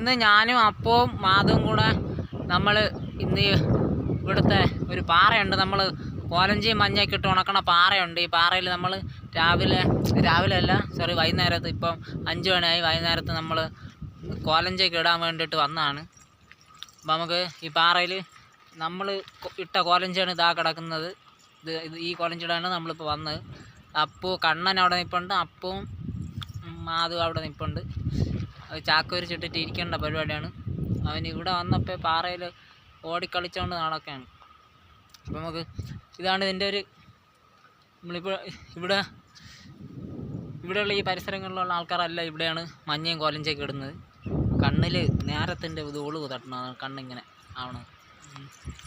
ഇന്ന് ഞാനും അപ്പവും മാധവും കൂടെ നമ്മൾ ഇന്ന് ഇവിടുത്തെ ഒരു പാറയുണ്ട്. നമ്മൾ കോലഞ്ചിയും മഞ്ഞയൊക്കെ ഇട്ട് ഉണക്കണ പാറയുണ്ട്. ഈ പാറയിൽ നമ്മൾ രാവിലെ രാവിലെ അല്ല സോറി വൈകുന്നേരത്ത് ഇപ്പം അഞ്ച് മണിയായി വൈകുന്നേരത്ത് നമ്മൾ കോലഞ്ചിയൊക്കെ ഇടാൻ വേണ്ടിയിട്ട് വന്നതാണ് അപ്പം നമുക്ക് ഈ പാറയിൽ നമ്മൾ ഇട്ട കോലഞ്ചിയാണ് ഇതാ കിടക്കുന്നത്. ഇത് ഇത് ഈ കോലഞ്ചിടാണ് നമ്മളിപ്പോൾ വന്നത്. അപ്പു കണ്ണൻ അവിടെ നിൽപ്പുണ്ട് അപ്പവും മാധു അവിടെ നിൽപ്പുണ്ട് ചാക്ക് വിരിച്ചിട്ടിട്ട് ഇരിക്കേണ്ട പരിപാടിയാണ്. അവൻ ഇവിടെ വന്നപ്പോൾ പാറയിൽ ഓടിക്കളിച്ചുകൊണ്ട് നടക്കുകയാണ് അപ്പോൾ നമുക്ക് ഇതാണ് ഇതിന്റെ ഒരു നമ്മളിപ്പോൾ ഇവിടെ ഇവിടെയുള്ള ഈ പരിസരങ്ങളിലുള്ള ആൾക്കാരല്ല ഇവിടെയാണ് മഞ്ഞയും കോലഞ്ചൊക്കെ ഇടുന്നത്. കണ്ണിൽ നേരത്തിന്റെ ഇത് ഒളിവ് തട്ടണം കണ്ണിങ്ങനെ ആവണം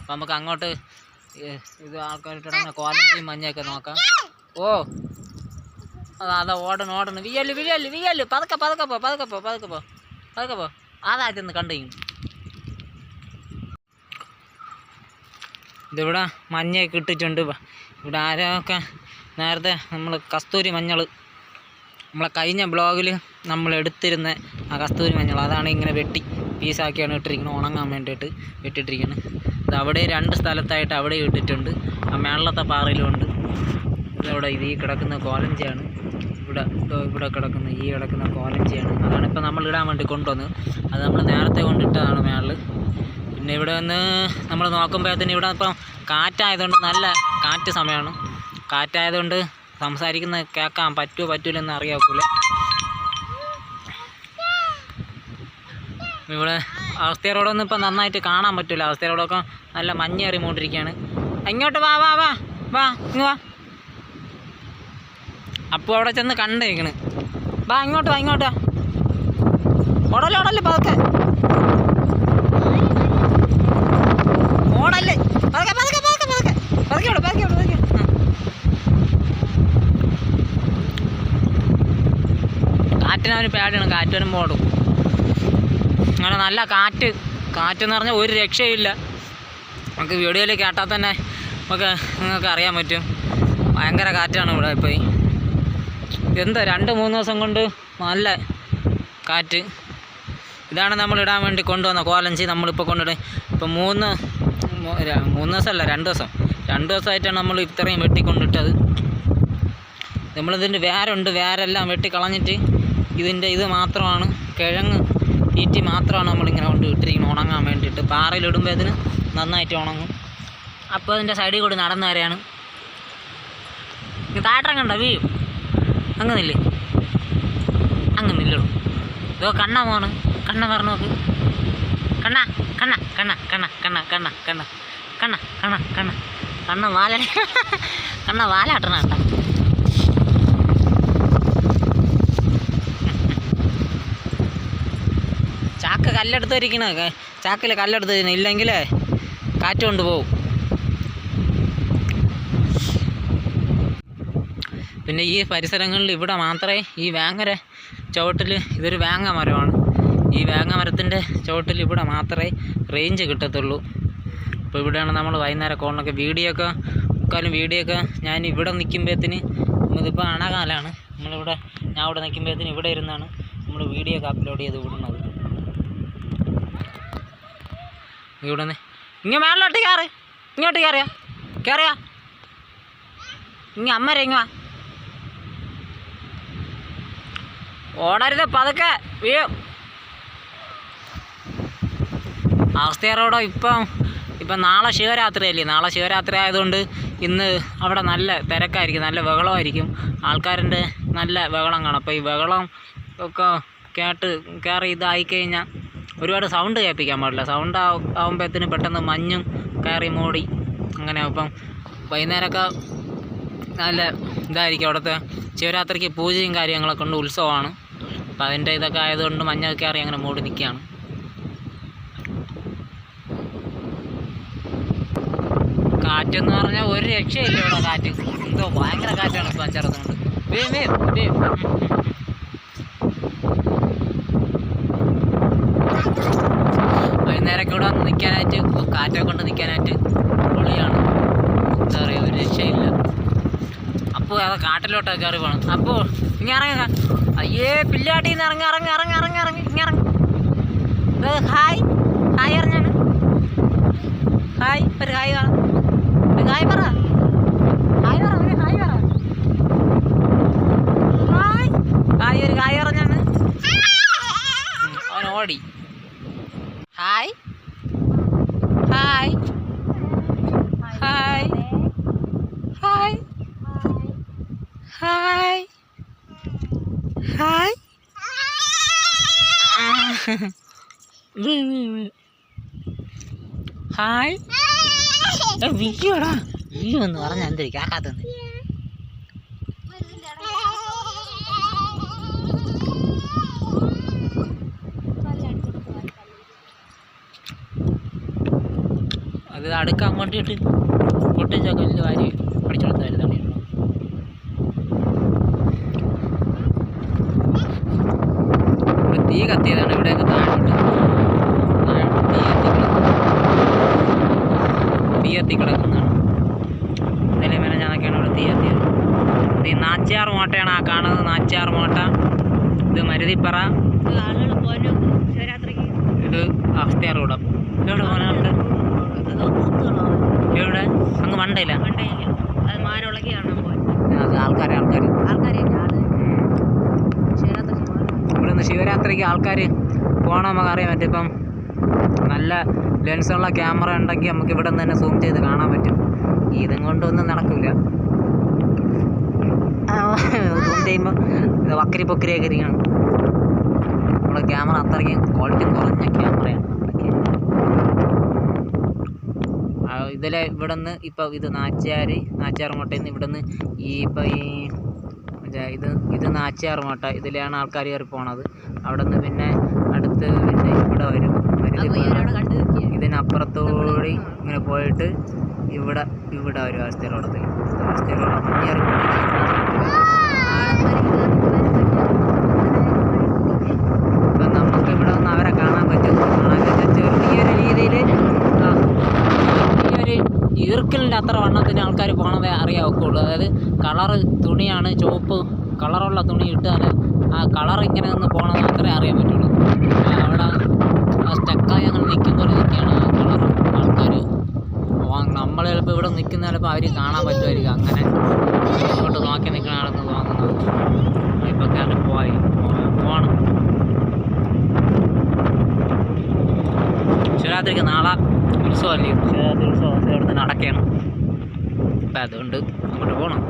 അപ്പം നമുക്ക് അങ്ങോട്ട് ഇത് ആൾക്കാരിട്ടിടുന്ന കോലഞ്ചയും മഞ്ഞയൊക്കെ നോക്കാം. ഓ അതാ അതാ ഓടണം ഓടണം. വിയൽ വിയൽ വിയൽ പതുക്കെ പതുക്കെ പോ പതുക്കെ പോ പതുക്കെ പോ പതുക്കെ പോ. അതാ ചെന്ന് കണ്ടിങ്ങ് ഇതിവിടെ മഞ്ഞയൊക്കെ ഇട്ടിട്ടുണ്ട് ഇവ- ഇവിടെ ആരൊക്കെ നേരത്തെ നമ്മൾ കസ്തൂരി മഞ്ഞൾ നമ്മളെ കഴിഞ്ഞ ബ്ലോഗിൽ നമ്മൾ എടുത്തിരുന്ന ആ കസ്തൂരി മഞ്ഞൾ അതാണ് ഇങ്ങനെ വെട്ടി പീസാക്കിയാണ് ഇട്ടിരിക്കുന്നത് ഉണങ്ങാൻ വേണ്ടിയിട്ട് വെട്ടിട്ടിരിക്കുന്നത് ഇത് അവിടെ രണ്ട് സ്ഥലത്തായിട്ട് അവിടെ ഇട്ടിട്ടുണ്ട്. ആ മേളത്തെ പാറയിലും ഉണ്ട്. ഇതവിടെ ഇത് ഈ കിടക്കുന്ന കോലഞ്ചിയാണ്. ഇവിടെ ഇവിടെ കിടക്കുന്ന ഈ കിടക്കുന്ന കോലഞ്ചിയാണ്. അതാണ് ഇപ്പോൾ നമ്മൾ ഇടാൻ വേണ്ടി കൊണ്ടുവന്നത്. അത് നമ്മൾ നേരത്തെ കൊണ്ടിട്ടതാണ് മേളിൽ. പിന്നെ ഇവിടെ വന്ന് നമ്മൾ നോക്കുമ്പോഴത്തേന് ഇവിടെ ഇപ്പം കാറ്റായതുകൊണ്ട് നല്ല കാറ്റ് സമയമാണ്. കാറ്റായതുകൊണ്ട് സംസാരിക്കുന്നത് കേൾക്കാൻ പറ്റുമോ പറ്റൂലെന്ന് അറിയാക്കൂല ഇവിടെ അവസ്ഥയോടൊന്നും ഇപ്പം നന്നായിട്ട് കാണാൻ പറ്റില്ല അവസ്ഥയോടൊക്കെ നല്ല മഞ്ഞ് എറിമുകൊണ്ടിരിക്കുകയാണ് ഇങ്ങോട്ട് വാ വാ വാ വാ ഇങ്ങ് വാ. അപ്പോൾ അവിടെ ചെന്ന് കണ്ടിരിക്കണ് ബാ ഇങ്ങോട്ട് വാ ഇങ്ങോട്ട് വാ. ഓടല്ലേ ഓടല്ലേ പതുക്കെ. ഓടല്ലേ പതുക്കെ പതുക്കെ പതുക്കെ പതുക്കെ. പതുക്കെ ഓടും പതുക്കെ ഓടും പതുക്കെ. കാറ്റിനവന് പേടിയാണ് കാറ്റ് വരുമ്പോൾ ഓടും. അങ്ങനെ നല്ല കാറ്റ്. കാറ്റെന്ന് പറഞ്ഞാൽ ഒരു രക്ഷയില്ല നമുക്ക് വീഡിയോയിൽ കേട്ടാൽ തന്നെ നമുക്ക് നിങ്ങൾക്ക് അറിയാൻ പറ്റും. ഭയങ്കര കാറ്റാണ് ഇവിടെ ഇപ്പോൾ എന്താ രണ്ട് മൂന്ന് ദിവസം കൊണ്ട് നല്ല കാറ്റ്. ഇതാണ് നമ്മൾ ഇടാൻ വേണ്ടി കൊണ്ടുവന്ന കോലഞ്ചി നമ്മളിപ്പോൾ കൊണ്ടിടും ഇപ്പം മൂന്ന് മൂന്ന് ദിവസമല്ല രണ്ട് ദിവസം. രണ്ട് ദിവസമായിട്ടാണ് നമ്മൾ ഇത്രയും വെട്ടിക്കൊണ്ടിട്ടത്. നമ്മളിതിന്റെ വേരുണ്ട് വേരെല്ലാം വെട്ടിക്കളഞ്ഞിട്ട് ഇതിന്റെ ഇത് മാത്രമാണ് കിഴങ്ങ് തീറ്റി മാത്രമാണ് നമ്മളിങ്ങനെ കൊണ്ട് ഇട്ടിരിക്കുന്നത് ഉണങ്ങാൻ വേണ്ടിയിട്ട്. പാറയിലിടുമ്പോൾ ഇതിന് നന്നായിട്ട് ഉണങ്ങും. അപ്പോൾ അതിന്റെ സൈഡിൽ കൂടി നടന്നു വരെയാണ് താഴത്തിറങ്ങണ്ട വീഴും. അങ്ങ് നില്ല് അങ്ങ് നില്ലടൂ ഇതോ കണ്ണ പോണ് കണ്ണ പറഞ്ഞു നോക്ക്. കണ്ണ കണ്ണ കണ്ണ കണ്ണ കണ്ണ കണ്ണ കണ്ണ. കണ്ണ കണ്ണ കണ്ണ. കണ്ണ വാല. കണ്ണ വാലാട്ടണ കേട്ടോ ചാക്ക് കല്ലെടുത്ത് ഇരിക്കണ ചാക്കിൽ കല്ലെടുത്ത് ഇരിക്കണ ഇല്ലെങ്കിൽ കാറ്റ് കൊണ്ട് പിന്നെ ഈ പരിസരങ്ങളിൽ ഇവിടെ മാത്രമേ ഈ വേങ്ങര ചുവട്ടിൽ ഇതൊരു വേങ്ങ മരമാണ്. ഈ വേങ്ങ മരത്തിന്റെ ചുവട്ടിൽ ഇവിടെ മാത്രമേ റേഞ്ച് കിട്ടത്തുള്ളൂ. അപ്പോൾ ഇവിടെയാണ് നമ്മൾ വൈകുന്നേരം കോണൊക്കെ വീഡിയോ മുക്കാലും വീഡിയോ ഞാൻ ഇവിടെ നിൽക്കുമ്പോഴത്തേന് ഇതിപ്പോൾ അണകാലാണ്. നമ്മളിവിടെ ഞാൻ ഇവിടെ നിൽക്കുമ്പോഴത്തേന് ഇവിടെ ഇരുന്നാണ് നമ്മൾ വീഡിയോ ഒക്കെ അപ്ലോഡ് ചെയ്ത് വിടുന്നത്. ഇവിടെ നിന്ന് ഇങ്ങ മേളിലോട്ട് കയറ്. ഇങ്ങോട്ട് കയറിയാ? കയറിയാ? ഇങ്ങ അമ്മരെ ഇങ്ങ വാ ഓടരുത് പതുക്കെ വീഴും അവസ്ഥയോടെ ഇപ്പം ഇപ്പം നാളെ ശിവരാത്രി അല്ലേ നാളെ ശിവരാത്രി ആയതുകൊണ്ട് ഇന്ന് അവിടെ നല്ല തിരക്കായിരിക്കും നല്ല ബഹളമായിരിക്കും. ആൾക്കാരുടെ നല്ല ബഹളം കാണും അപ്പോൾ ഈ ബഹളം ഒക്കെ കേട്ട് കയറി ഇതായി കഴിഞ്ഞാൽ ഒരുപാട് സൗണ്ട് കേൾപ്പിക്കാൻ പാടില്ല. സൗണ്ട് ആകുമ്പോഴത്തേന് പെട്ടെന്ന് മഞ്ഞും കയറി മൂടി അങ്ങനെ ഇപ്പം വൈകുന്നേരമൊക്കെ നല്ല ഇതായിരിക്കും. അവിടുത്തെ ശിവരാത്രിക്ക് പൂജയും കാര്യങ്ങളൊക്കെ ഉണ്ട് ഉത്സവമാണ്. അപ്പം അതിന്റെ ഇതൊക്കെ ആയതുകൊണ്ട് മഞ്ഞൊക്കെ കയറി അങ്ങനെ മൂടി നിൽക്കുകയാണ് കാറ്റെന്ന് പറഞ്ഞാൽ ഒരു രക്ഷയില്ല ഇവിടെ കാറ്റ്. എന്തോ ഭയങ്കര കാറ്റാണ് ഇപ്പം ചെറുതുകൊണ്ട്. വീം വൈകുന്നേരമൊക്കെ ഇവിടെ വന്ന് നിൽക്കാനായിട്ട് കാറ്റൊക്കെ കൊണ്ട് നിൽക്കാനായിട്ട് പൊളിയാണ്. എന്താ പറയുക ഒരു രക്ഷയില്ല. അപ്പോൾ അത് കാട്ടിലോട്ടൊക്കെ കയറി പോകണം അപ്പോൾ ഇങ്ങനെ ഇറങ്ങുക അയ്യേ പില്ലാട്ടിന്ന് ഇറങ്ങി ഇറങ്ങി ഇറങ്ങി ഇറങ്ങി ഇറങ്ങി ഇങ്ങിറങ്ങി ഇറങ്ങി. ഹായ്. ഹായ് ഇറങ്ങാണ് ഹായ് ഒരു ഹായ് പറ ഒരു ഹായ് പറ. ഹായ് പറ ഒരു ഹായ് പറ. ഹായ്. ഹായ് ഒരു ഹായ് ഇറങ്ങാണ് അവൻ ഓടി hi hi hi hi hi hi hi. വിയ്യോടാ വിയ്യോ എന്ന് പറഞ്ഞ എന്തൊരു കേക്കാത്തന്ന്. അത് അടുക്ക അങ്ങോട്ട് ഇട്ട്. വലിയ കല്ല് വാരി അടിച്ചു കൊടുത്താലും തള്ളിയിട്ടുണ്ടോ ഇവിടെ തീ കത്തിയതാണ് ഇവിടെയൊക്കെ താഴോട്ട് താഴോട്ട് തീ കത്തി തീ കത്തി കിടക്കുന്നതാണ് ഇന്നലെ മേലെ ഞാനൊക്കെയാണ് ഇവിടെ തീ കത്തിയത് ഇത് ഈ നാച്ചാർ മോട്ടയാണ് ആ കാണുന്നത് നാച്ചാർ മോട്ട ഇത് മരുതിപ്പറ ആളുകൾ പോലും ശിവരാത്രിക്ക് ഇത് അസ്ഥിയാറൂടം എവിടെ പോകാനുണ്ട് എവിടെ അങ്ങ് മണ്ടയില്ല. അത് കാണാൻ പോയി. ആൾക്കാർ ഇവിടുന്ന് ശിവരാത്രിക്ക് ആൾക്കാർ പോകണം നമുക്ക് അറിയാൻ പറ്റും. ഇപ്പം നല്ല ലെൻസുള്ള ക്യാമറ ഉണ്ടെങ്കിൽ നമുക്ക് ഇവിടെ നിന്ന് തന്നെ സൂം ചെയ്ത് കാണാൻ പറ്റും. ഇതും കൊണ്ടൊന്നും നടക്കില്ല സൂം ചെയ്യുമ്പോൾ വക്കരി പൊക്കരിയൊക്കെ ഇരിക്കണം. നമ്മുടെ ക്യാമറ അത്രയ്ക്കും ക്വാളിറ്റി കുറഞ്ഞ ക്യാമറയാണ് ഇതിലെ ഇവിടെ നിന്ന് ഇപ്പോൾ ഇത് നാച്ചാർ നാച്ചാർമോട്ടയിൽ നിന്ന് ഇവിടെ നിന്ന് ഈ ഇപ്പോൾ ഈ ഇത് ഇത് നാച്ചാർമോട്ട ഇതിലാണ് ആൾക്കാർ കയറി പോണത്. അവിടെ നിന്ന് പിന്നെ അടുത്ത് പിന്നെ ഇവിടെ വരും. ഇതിനപ്പുറത്തോടി ഇങ്ങനെ പോയിട്ട് ഇവിടെ ഇവിടെ ഒരു അവസ്ഥയിലോടത്തിൽ അവസ്ഥയിലോടെ മുന്നേറി ഇപ്പം നമുക്ക് ഇവിടെ നിന്ന് അവരെ കാണാൻ പറ്റും കാണാൻ പറ്റും ചെറിയൊരു രീതിയിൽ ഈ ഒരു ഈർക്കലിന്റെ അത്ര വണ്ണത്തിന് ആൾക്കാർ പോകണതേ അറിയാവുള്ളൂ അതായത് കളറ് തുണിയാണ് ചുവപ്പ് കളറുള്ള തുണി ഇട്ടാൽ ആ കളർ ഇങ്ങനെ നിന്ന് പോകണത് മാത്രമേ അറിയാൻ പറ്റുള്ളൂ. അവിടെ ആ സ്റ്റക്കായി അങ്ങനെ നിൽക്കും പോലെ നിൽക്കുകയാണ് ആ കളർ ആൾക്കാർ. നമ്മൾ ചിലപ്പോൾ ഇവിടെ നിൽക്കുന്ന ചിലപ്പോൾ അവർ കാണാൻ പറ്റുമായിരിക്കും. അങ്ങനെ ഇങ്ങോട്ട് നോക്കി നിൽക്കുന്ന ആളെന്ന് തോന്നുന്നു ഇപ്പോൾ കയറി പോയി. പോകണം ശിവരാത്രിക്ക് നാളെ ഉത്സവമല്ലേ? ശിവരാത്രി ഉത്സവം. ഇവിടെ നിന്ന് നടക്കുകയാണ് അപ്പം അതുകൊണ്ട് അങ്ങോട്ട് പോകണം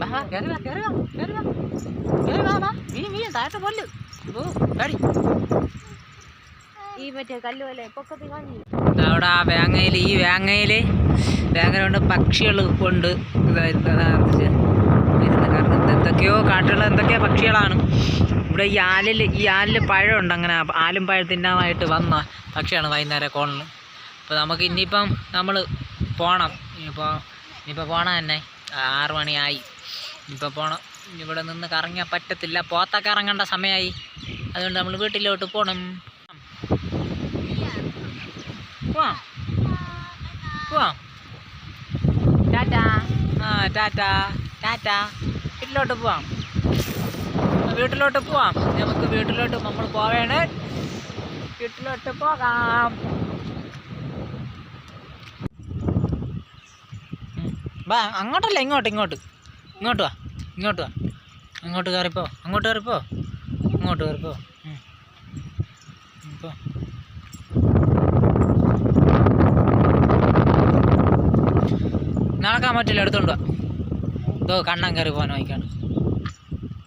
വാ, വാ, വാ, വാ. വാ, ഓ. ഈ മറ്റേ പൊക്കത്തിൽ അവിടെ ആ വേങ്ങയിൽ ഈ വേങ്ങയിൽ വേങ്ങലുണ്ട് പക്ഷികൾ കൊണ്ട് ഇതായിരുന്നു അതാ ഇത് ഇരുന്ന് കറങ്ങുന്നത് എന്തൊക്കെയോ കാട്ടുള്ള എന്തൊക്കെയോ പക്ഷികളാണ്. ഇവിടെ ഈ ആലിൽ ഈ ആലിൽ പഴമുണ്ട് അങ്ങനെ. ആലും പഴം തിന്നാനായിട്ട് വന്ന പക്ഷിയാണ് വൈകുന്നേരം കോണിൽ അപ്പോൾ നമുക്ക് ഇനിയിപ്പം നമ്മൾ പോകണം ഇനിയിപ്പോൾ ഇനിയിപ്പോൾ പോകണം തന്നെ. ആറു മണിയായി. ഇനിയിപ്പോൾ പോകണം ഇവിടെ നിന്ന് കറങ്ങിയാൽ പറ്റത്തില്ല. പോത്തൊക്കെ ഇറങ്ങേണ്ട സമയമായി അതുകൊണ്ട് നമ്മൾ വീട്ടിലോട്ട് പോകണം പോവാം. പോവാം. ടാറ്റാ. ആ ടാറ്റാ. ടാറ്റാ. വീട്ടിലോട്ട് പോവാം. വീട്ടിലോട്ട് പോവാം. നമുക്ക് വീട്ടിലോട്ട് നമ്മൾ പോവേണ്. വീട്ടിലോട്ട് പോകാം. ബാ അങ്ങോട്ടല്ല ഇങ്ങോട്ട് ഇങ്ങോട്ട്. ഇങ്ങോട്ട് വാ ഇങ്ങോട്ട് വാ. അങ്ങോട്ട് കയറിപ്പോ അങ്ങോട്ട് കയറിപ്പോ അങ്ങോട്ട് കയറിപ്പോ പോ. നടക്കാൻ പറ്റില്ല എടുത്തോണ്ട് വാ. ഇതോ കണ്ണം കയറി പോകാൻ വായിക്കാണ്.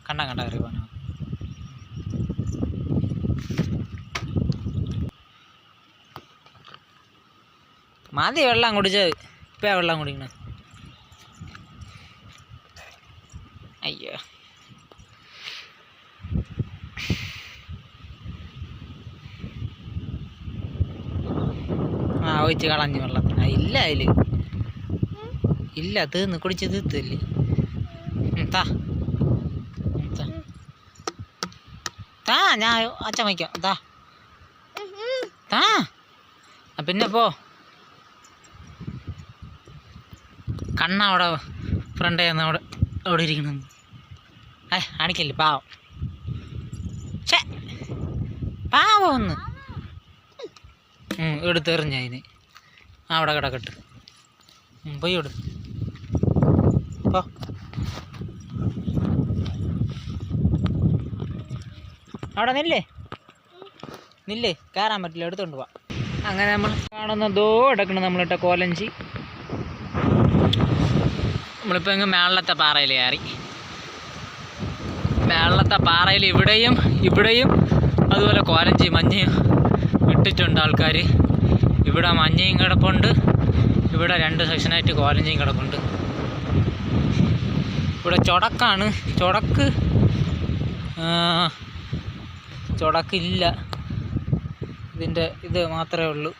കണ്ണം കണ്ട കയറി പോകാൻ മതി വെള്ളം കുടിച്ചത് ഇപ്പം വെള്ളം കുടിക്കണ. അയ്യോ. ആ ഒഴിച്ച് കളഞ്ഞു വെള്ളം ഇല്ല അതിൽ ഇല്ല തീർന്ന് കുടിച്ച് തീർത്തില്ലേ? താ. താ. ഞാൻ അച്ഛൻ വയ്ക്കാം. താ. താ. പിന്നെ പോ. കണ്ണ അവിടെ ഫ്രണ്ട് ചെയ്യുന്ന അവിടെ അവിടെ ഇരിക്കണം ഏ കാണിക്കല്ലേ പാവം. ഛേ. പാവം ഒന്ന്. എടുത്തെറിഞ്ഞ അതിന്. അവിടെ കിടക്കട്ട്. പോയി വിട് അവിടെ നില്ലേ. നില്ലേ. കയറാൻ പറ്റില്ല എടുത്തോണ്ട് പോവാം. അങ്ങനെ നമ്മൾ കാണുന്ന ദോ എടുക്കണം നമ്മളിട്ട കോലഞ്ചി. നമ്മളിപ്പോൾ ഇങ്ങ് മേളത്തെ പാറയിൽ കയറി. മേളത്തെ പാറയിൽ ഇവിടെയും ഇവിടെയും അതുപോലെ കോലഞ്ചി മഞ്ഞയും ഇട്ടിട്ടുണ്ട് ആൾക്കാർ ഇവിടെ മഞ്ഞയും കിടപ്പുണ്ട്. ഇവിടെ രണ്ട് സെക്ഷനായിട്ട് കോലഞ്ചിയും കിടപ്പുണ്ട്. ഇവിടെ ചൊടക്കാണ്. ചൊടക്ക് ചൊടക്കില്ല. ഇതിന്റെ ഇത് മാത്രമേ ഉള്ളൂ.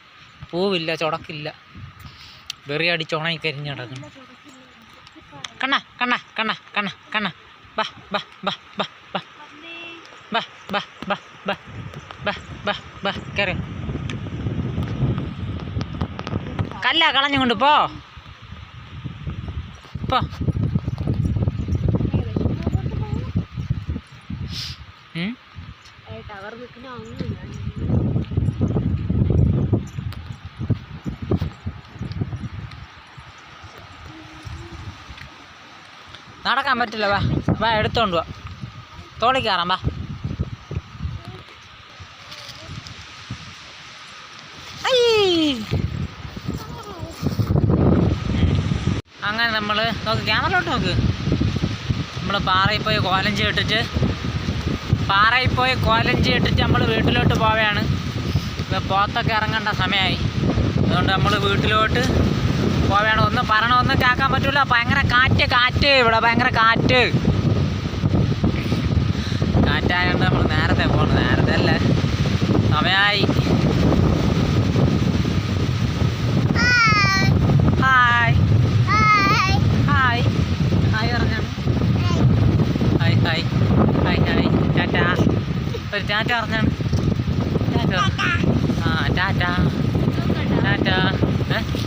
പൂവില്ല ചുടക്കില്ല. വെറി അടിച്ച് ഉണങ്ങി കരിഞ്ഞ് കിടക്കുന്നു കണ്ണ കണ്ണ കണ്ണ കണ്ണ കണ്ണ. ബാ ബാ ബാ ബാ ബാ. ബാ ബാ ബാ ബാ ബാ ബാ കല്ല കളഞ്ഞുകൊണ്ട് പോ. പോ. ഉം? നടക്കാൻ പറ്റില്ല വാ. വാ എടുത്തോണ്ട് വാ. തോളി കയറാം വാ. അങ്ങനെ നമ്മൾ നോക്ക് ക്യാമറയിലോട്ട് നോക്ക്. നമ്മൾ പാറയിൽ പോയി കോലഞ്ചി ഇട്ടിട്ട് പാറയിൽ പോയി കോലഞ്ചി ഇട്ടിട്ട് നമ്മൾ വീട്ടിലോട്ട് പോവുകയാണ് ഇപ്പോൾ പോത്തൊക്കെ ഇറങ്ങേണ്ട സമയമായി അതുകൊണ്ട് നമ്മൾ വീട്ടിലോട്ട് പോവുകയാണ് ഒന്നും പറയണമൊന്നും കേൾക്കാൻ പറ്റില്ല ഭയങ്കര കാറ്റ് കാറ്റ്. ഇവിടെ ഭയങ്കര കാറ്റ്. കാറ്റായതുകൊണ്ട് നമ്മൾ നേരത്തെ പോകണം നേരത്തെ അല്ലേ? സമയമായി ഹായ്. ഹായ്. ഹായ്. പറഞ്ഞാണ് hi hi. Hi hi. Tata. ഒരു ടാറ്റ പറഞ്ഞാണ് ടാറ്റ. ആ ടാറ്റ. ടാറ്റ.